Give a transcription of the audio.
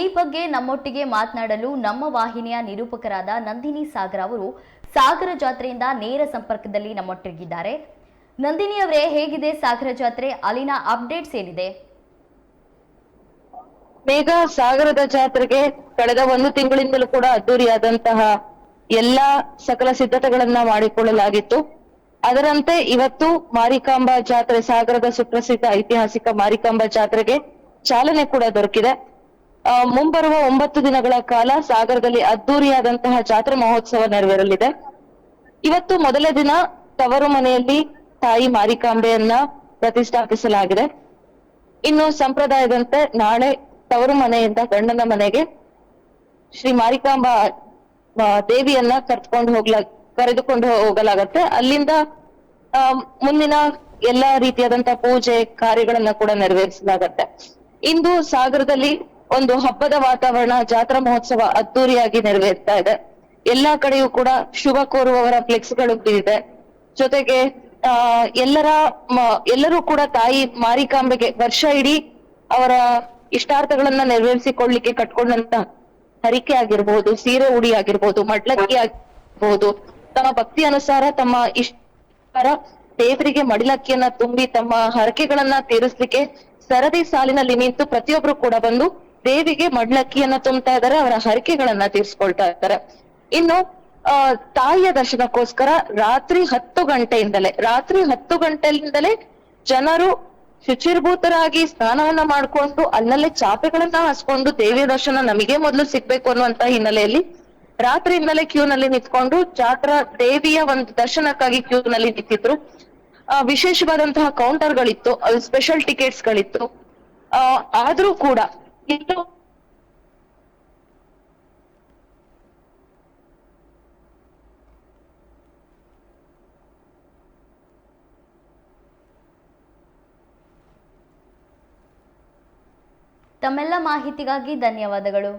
ಈ ಬಗ್ಗೆ ನಮ್ಮೊಟ್ಟಿಗೆ ಮಾತನಾಡಲು ನಮ್ಮ ವಾಹಿನಿಯ ನಿರೂಪಕರಾದ ನಂದಿನಿ ಸಾಗರ್ ಅವರು ಸಾಗರ ಜಾತ್ರೆಯಿಂದ ನೇರ ಸಂಪರ್ಕದಲ್ಲಿ ನಮ್ಮೊಟ್ಟಿಗಿದ್ದಾರೆ. ನಂದಿನಿ ಅವರೇ, ಹೇಗಿದೆ ಸಾಗರ ಜಾತ್ರೆ? ಅಲ್ಲಿನ ಅಪ್ಡೇಟ್ಸ್ ಏನಿದೆ? ಬೇಗ ಸಾಗರದ ಜಾತ್ರೆಗೆ ಕಳೆದ ಒಂದು ತಿಂಗಳಿಂದಲೂ ಕೂಡ ಅದ್ದೂರಿಯಾದಂತಹ ಎಲ್ಲಾ ಸಕಲ ಸಿದ್ಧತೆಗಳನ್ನ ಮಾಡಿಕೊಳ್ಳಲಾಗಿತ್ತು. ಅದರಂತೆ ಇವತ್ತು ಮಾರಿಕಾಂಬಾ ಜಾತ್ರೆ ಸಾಗರದ ಸುಪ್ರಸಿದ್ಧ ಐತಿಹಾಸಿಕ ಮಾರಿಕಾಂಬಾ ಜಾತ್ರೆಗೆ ಚಾಲನೆ ಕೂಡ ದೊರಕಿದೆ. ಮುಂಬರುವ ಒಂಬತ್ತು ದಿನಗಳ ಕಾಲ ಸಾಗರದಲ್ಲಿ ಅದ್ದೂರಿಯಾದಂತಹ ಜಾತ್ರೆ ಮಹೋತ್ಸವ ನೆರವೇರಲಿದೆ. ಇವತ್ತು ಮೊದಲ ದಿನ ತವರು ಮನೆಯಲ್ಲಿ ತಾಯಿ ಮಾರಿಕಾಂಬೆಯನ್ನ ಪ್ರತಿಷ್ಠಾಪಿಸಲಾಗಿದೆ. ಇನ್ನು ಸಂಪ್ರದಾಯದಂತೆ ನಾಳೆ ತವರು ಮನೆಯಿಂದ ಗಂಡನ ಮನೆಗೆ ಶ್ರೀ ಮಾರಿಕಾಂಬಾ ದೇವಿಯನ್ನ ಕರೆದುಕೊಂಡು ಹೋಗ್ಲ, ಕರೆದುಕೊಂಡು ಹೋಗಲಾಗತ್ತೆ. ಅಲ್ಲಿಂದ ಮುಂದಿನ ಎಲ್ಲಾ ರೀತಿಯಾದಂತಹ ಪೂಜೆ ಕಾರ್ಯಗಳನ್ನ ಕೂಡ ನೆರವೇರಿಸಲಾಗತ್ತೆ. ಇಂದು ಸಾಗರದಲ್ಲಿ ಒಂದು ಹಬ್ಬದ ವಾತಾವರಣ, ಜಾತ್ರಾ ಮಹೋತ್ಸವ ಅದ್ದೂರಿಯಾಗಿ ನೆರವೇರ್ತಾ ಇದೆ. ಎಲ್ಲಾ ಕಡೆಯೂ ಕೂಡ ಶುಭ ಕೋರುವವರ ಫ್ಲೆಕ್ಸ್ಗಳು ಬಿದ್ದಿದೆ ಜೊತೆಗೆ, ಆ, ಎಲ್ಲರ ಎಲ್ಲರೂ ಕೂಡ ತಾಯಿ ಮಾರಿಕಾಂಬೆಗೆ ವರ್ಷ ಇಡೀ ಅವರ ಇಷ್ಟಾರ್ಥಗಳನ್ನ ನೆರವೇರಿಸಿಕೊಳ್ಳಿಕ್ಕೆ ಕಟ್ಕೊಂಡಂತ ಹರಿಕೆ ಆಗಿರ್ಬಹುದು ಸೀರೆ ಉಡಿ ಆಗಿರ್ಬಹುದು ಮಡ್ಲಕ್ಕಿ ಆಗಿರ್ಬಹುದು ತಮ್ಮ ಭಕ್ತಿ ಅನುಸಾರ ತಮ್ಮ ಇಷ್ಟ ದೇವರಿಗೆ ಮಡಿಲಕ್ಕಿಯನ್ನ ತುಂಬಿ ತಮ್ಮ ಹರಕೆಗಳನ್ನ ತೀರಿಸ್ಲಿಕ್ಕೆ ಸರದಿ ಸಾಲಿನಲ್ಲಿ ನಿಂತು ಪ್ರತಿಯೊಬ್ರು ಕೂಡ ಬಂದು ದೇವಿಗೆ ಮಡ್ಲಕ್ಕಿಯನ್ನ ತುಂಬ್ತಾ ಇದ್ದಾರೆ, ಅವರ ಹರಕೆಗಳನ್ನ ತೀರ್ಸ್ಕೊಳ್ತಾ ಇದ್ದಾರೆ. ಇನ್ನು, ಆ, ತಾಯಿಯ ದರ್ಶನಕ್ಕೋಸ್ಕರ ರಾತ್ರಿ ಹತ್ತು ಗಂಟೆಯಿಂದಲೇ, ರಾತ್ರಿ ಹತ್ತು ಗಂಟೆಯಿಂದಲೇ ಜನರು ಶುಚಿರ್ಭೂತರಾಗಿ ಸ್ನಾನವನ್ನ ಮಾಡ್ಕೊಂಡು, ಅಲ್ಲಲ್ಲೇ ಚಾಪೆಗಳನ್ನ ಹಾಸ್ಕೊಂಡು ದೇವಿಯ ದರ್ಶನ ನಮಗೆ ಮೊದಲು ಸಿಗ್ಬೇಕು ಅನ್ನುವಂತ ಹಿನ್ನೆಲೆಯಲ್ಲಿ ರಾತ್ರಿಯಿಂದಲೇ ಕ್ಯೂ ನಲ್ಲಿ ನಿಂತ್ಕೊಂಡು ಜಾತ್ರಾ ದೇವಿಯ ಒಂದು ದರ್ಶನಕ್ಕಾಗಿ ಕ್ಯೂ ನಲ್ಲಿ ನಿಂತಿದ್ರು ವಿಶೇಷವಾದಂತಹ ಕೌಂಟರ್ ಗಳಿತ್ತು ಸ್ಪೆಷಲ್ ಟಿಕೆಟ್ಸ್ ಗಳಿತ್ತು. ಆದ್ರೂ ಕೂಡ ತಮ್ಮೆಲ್ಲ ಮಾಹಿತಿಗಾಗಿ ಧನ್ಯವಾದಗಳು.